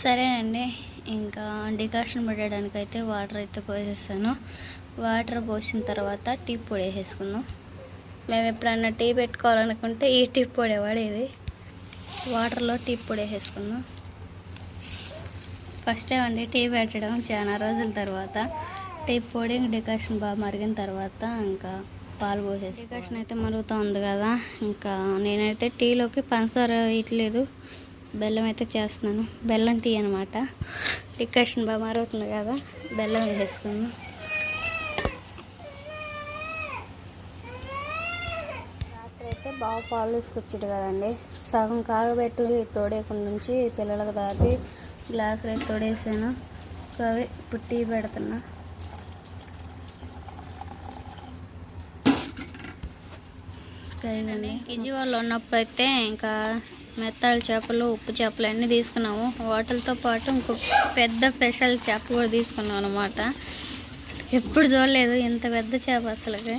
సరే అండి. ఇంకా డికాషన్ పెట్టడానికి అయితే వాటర్ అయితే పోసేసాను. వాటర్ పోసిన తర్వాత టీ పొడి వేసేసుకుందాం. మేము ఎప్పుడన్నా టీ పెట్టుకోవాలనుకుంటే ఈ టీ పొడి వాడేది వాటర్లో టీ పొడి వేసేసుకుందాం. ఫస్ట్ టైం అండి టీ పెట్టడం చాలా రోజుల తర్వాత. టీ పొడి డికాషన్ బాగా మరిగిన తర్వాత ఇంకా పాలు పోసేసి డికాషన్ అయితే మరుగుతూ ఉంది కదా. ఇంకా నేనైతే టీలోకి పంచదార ఇట్లేదు బెల్లం అయితే చేస్తున్నాను. బెల్లం టీ అనమాట డికాషన్ బాగా మరుగుతుంది కదా బెల్లం రాత్రి అయితే బాగా పాలు తీసుకొచ్చాడు కదండి. సగం కాగబెట్టి తోడేకుండా నుంచి పిల్లలకు దాపి గ్లాసులు అయితే తోడేసాను. అవి ఇప్పుడు టీ పెడుతున్నా. కదండి విజయవాడలో ఉన్నప్పుడు అయితే ఇంకా మెత్తాల చేపలు ఉప్పు చేపలు అన్నీ తీసుకున్నాము. వాటితో పాటు ఇంకో పెద్ద స్పెషల్ చేప కూడా తీసుకున్నాం అనమాట ఎప్పుడు చూడలేదు ఇంత పెద్ద చేప అసలుకి.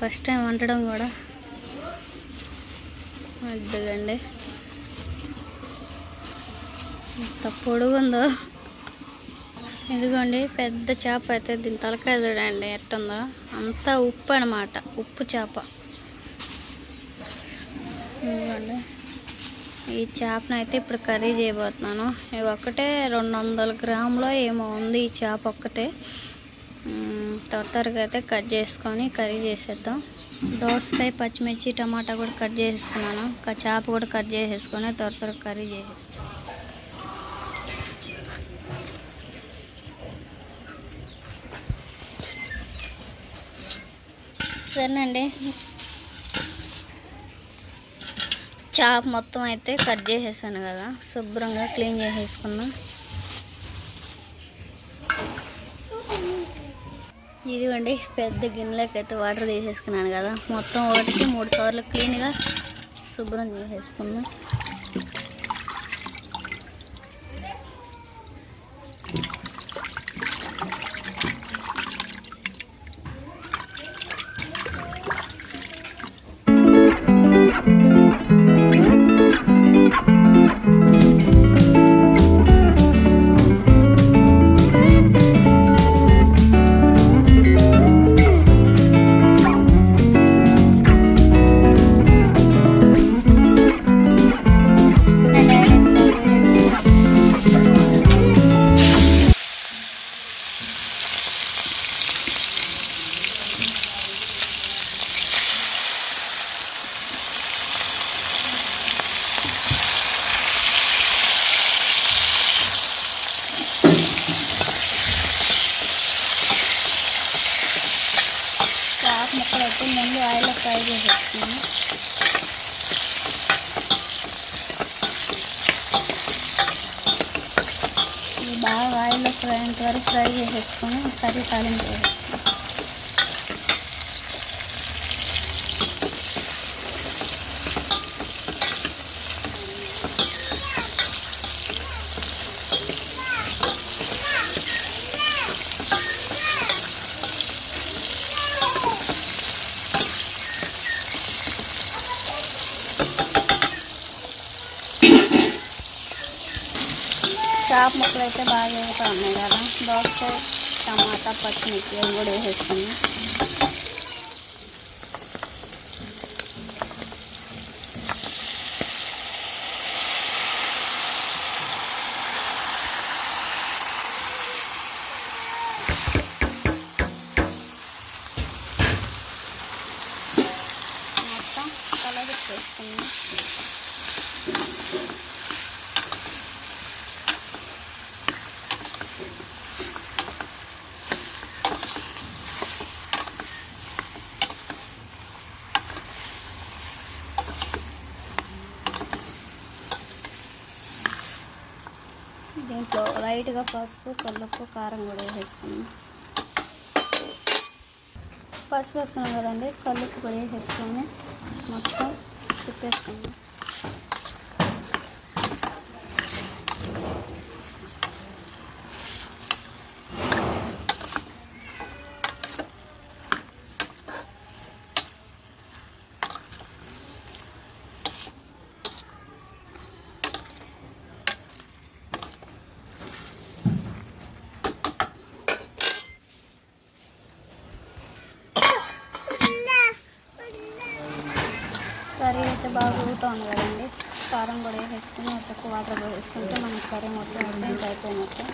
ఫస్ట్ టైం వండడం కూడా. అడ్డుగండి ఎంత పొడుగుందో ఇదిగోండి పెద్ద చేప అయితే దీని తలకాయ చూడండి ఎట్టుందో. అంతా ఉప్పు అనమాట ఉప్పు చేప. ఇదిగోండి. ఈ చేపను అయితే ఇప్పుడు కర్రీ చేయబోతున్నాను. ఇవి ఒక్కటే రెండు వందల గ్రాములో ఏమో ఉంది ఈ చేప ఒక్కటే. మ్మ్, అయితే కట్ చేసుకొని కర్రీ చేసేద్దాం. దోసకాయ పచ్చిమిర్చి టమాటా కూడా కట్ చేసుకున్నాను ఇంకా చేప కూడా కట్ చేసేసుకొని త్వర త్వర కర్రీ చేసేసుకున్నాను సరేనండి. చాప్ మొత్తం అయితే కట్ చేసేసాను కదా. శుభ్రంగా క్లీన్ చేసేసుకున్నాం ఇదిగోండి పెద్ద గిన్నెలోకి అయితే వాటర్ తీసేసుకున్నాను కదా. మొత్తం ఒకటికి మూడు సార్లు క్లీన్గా శుభ్రం చేసేసుకున్నాం అయితే ముందు ఆయిల్లో ఫ్రై చేసి వచ్చాను బాగా ఆయిల్లో ఫ్రై అయ్యేంత వరకు ఫ్రై చేసేసుకొని కర్రీ తాలింపు వేసేస్తాను చేప ముక్కలు అయితే బాగా వేగుతూ ఉన్నాయి కదా దోసకాయ టమాటా పచ్చిమిర్చి అవి కూడా వేసేసుకున్నాం మొత్తం కలర్ వేసుకున్నాం దీంట్లో లైట్గా పసుపు కల్లుప్పు కారం కూడా వేసేసుకున్నాం. పసుపు వేసుకున్నాం కదండి కల్లుప్పు కూడా వేసేసుకొని మొత్తం తిప్పేసుకున్నాం అయితే బాగా ఊగుతోంది కదండి. కారం కూడా వేసుకుని ఒక చక్క వాటర్ కూడా వేసుకుంటే మనకి కర్రీ మొత్తం అయితే ఇంకా అయిపోయినట్టు.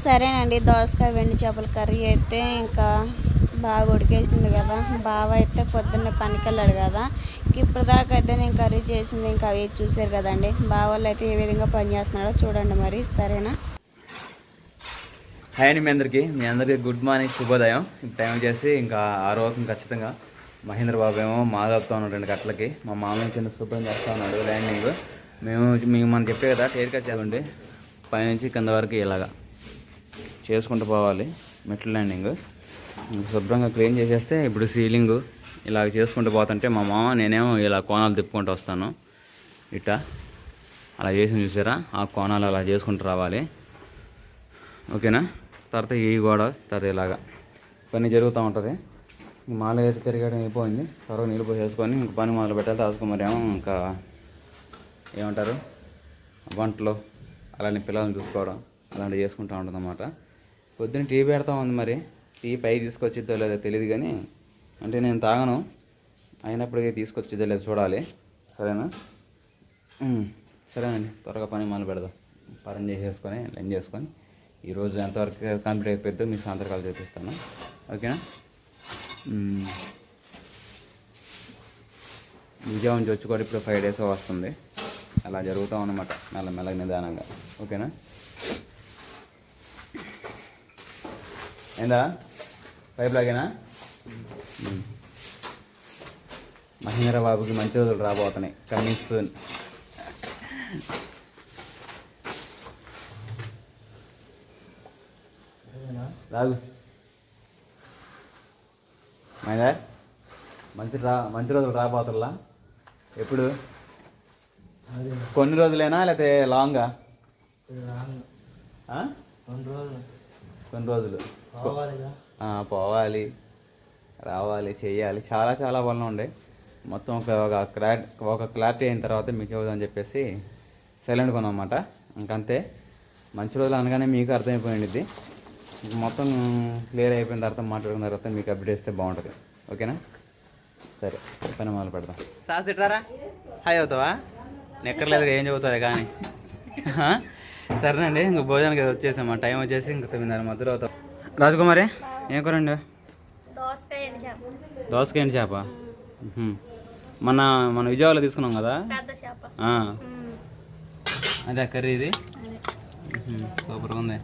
సరేనండి దోసకాయ వెండి చేపల కర్రీ అయితే ఇంకా బాగా ఉడికేసింది కదా. బావ అయితే పొద్దున్నే పనికి వెళ్ళాడు కదా. ఇప్పుడు ఇప్పటిదాకా అయితే నేను కర్రీ చేసింది ఇంకా అవి చూసారు కదండి. బావాళ్ళు అయితే ఏ విధంగా పని చేస్తున్నాడో చూడండి మరి సరేనా? హాయ్ అండి మీ అందరికీ. మీ అందరికీ గుడ్ మార్నింగ్ శుభోదయం. టైం చేసి ఇంకా ఆరు అవుతుంది ఖచ్చితంగా మహేంద్ర బాబు ఏమో మాదాపుతా ఉన్నాడు రెండు కట్లకి మా మామయ్య కింద శుభ్రం చేస్తూ ఉన్నాడు ల్యాండింగ్ మేము మేము మనం చెప్పే కదా టేర్ కట్ చేయండి పైనుంచి కింద వరకు ఇలాగా చేసుకుంటూ పోవాలి మెట్ల ల్యాండింగ్ శుభ్రంగా క్లీన్ చేసేస్తే ఇప్పుడు సీలింగ్ ఇలా చేసుకుంటూ పోతుంటే మా మామ నేనేమో ఇలా కోణాలు తిప్పుకుంటూ వస్తాను. ఇట్ట. అలా చేసి చూసారా? ఆ కోణాలు అలా చేసుకుంటూ రావాలి. ఓకేనా? తర్వాత ఈ గోడ తర్వాత ఇలాగా. పని జరుగుతూ ఉంటుంది. మాల వేసి తిరగడం అయిపోయింది. త్వరగా నీళ్ళు పోసేసుకొని ఇంక పని మొదలు పెట్టాలి. రాసుకోమరేమో ఇంకా ఏమంటారు? వంటలు అలానే పిల్లల్ని చూసుకోవడం అలాంటివి చేసుకుంటూ ఉంటుంది అన్నమాట పొద్దున్న టీ పెడతా ఉంది మరి. టీ పై తీసుకొచ్చిద్దో లేదో తెలియదు కానీ అంటే నేను తాగను. అయినప్పటికీ తీసుకొచ్చిద్దో లేదు చూడాలి. సరేనా? సరేనండి. త్వరగా పని మొదలు పెడదాం. పని చేసేసుకొని లంచ్ చేసుకొని ఈరోజు ఎంతవరకు కంప్లీట్ అయిపోద్దో మీకు సాయంత్రకాలు చూపిస్తాను. ఓకేనా? విజయం నుంచి వచ్చి కూడా ఇప్పుడు ఫైవ్ డేస్ వస్తుంది. అలా జరుగుతూ అనమాట మెల్ల మెల్ల నిదానంగా. ఓకేనా? ఏందా? పైప్ లాగేనా? మహేంద్ర బాబుకి మంచి రోజులు రాబోతున్నాయి. Coming soon రాగు. మైదా మంచి రా మంచి రోజులు రాబోతుల్లా ఎప్పుడు? కొన్ని రోజులేనా లేకపోతే లాంగా? కొన్ని రోజులు. పోవాలి. రావాలి చేయాలి. చాలా చాలా పనులు ఉండే. మొత్తం ఒక ఒక క్లారి ఒక క్లారిటీ అయిన తర్వాత మీకు చూద్దామని చెప్పేసి సైలెంట్ కొన్నమాట ఇంకంతే. మంచి రోజులు అనగానే మీకు అర్థమైపోయింది. ఇంక మొత్తం క్లియర్ అయిపోయిన తర్వాత మాట్లాడుకున్న తర్వాత మీకు అప్డేట్ ఇస్తే బాగుంటుంది. ఓకేనా? సరే పని మొదలు పెడదాం. సాస్ ఇట్రారా హాయ్ అవుతావా? నెక్కర్లేదు ఏం చదువుతావే కానీ. సరేనండి ఇంక భోజనానికి వచ్చేసాం. టైం వచ్చేసి ఇంక తొమ్మిదిన్నర మధ్యలో అవుతాం రాజకుమారి ఏం కూరండి దోసకాయ చేప. మన మన విజయవాడలో తీసుకున్నాం కదా. అదే కర్రీ ఇది. సూపర్గా ఉంది.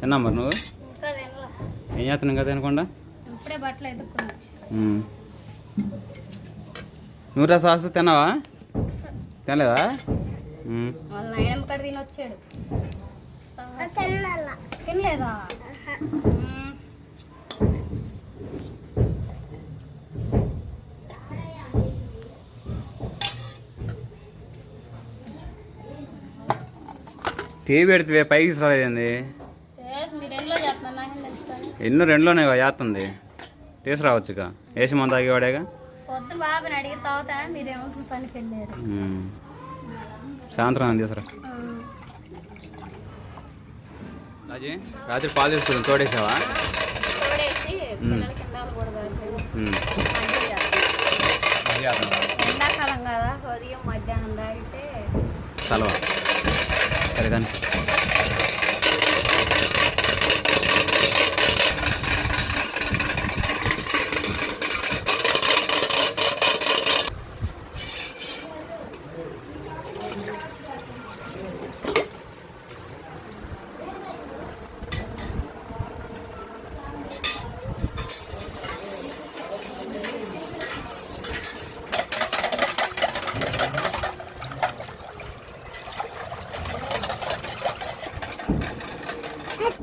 తిన్నా మరి నువ్వు? ఏం చేస్తున్నావు ఇంకా తినకుండా? రా సాస్ తిన్నావా? తినలేదా? మ్మ్. తినలేదా. టీవీ పెడితే పైకి తీసుకురాలేదండి ఎన్నో రెండులోనే చేస్తుంది. తీసుకురావచ్చుగా. వేసి మన తాగేవాడేగా పొద్దు బాబాని అడిగి తాగుతా మీరేమో పనికి వెళ్ళారు. సాయంత్రం తీసుకురా. రాత్రి పాలు తీసుకుంది తోడేసావా. ఎండాకాలం కదా ఉదయం మధ్యాహ్నం తాగితే చలవా సరే కానీ.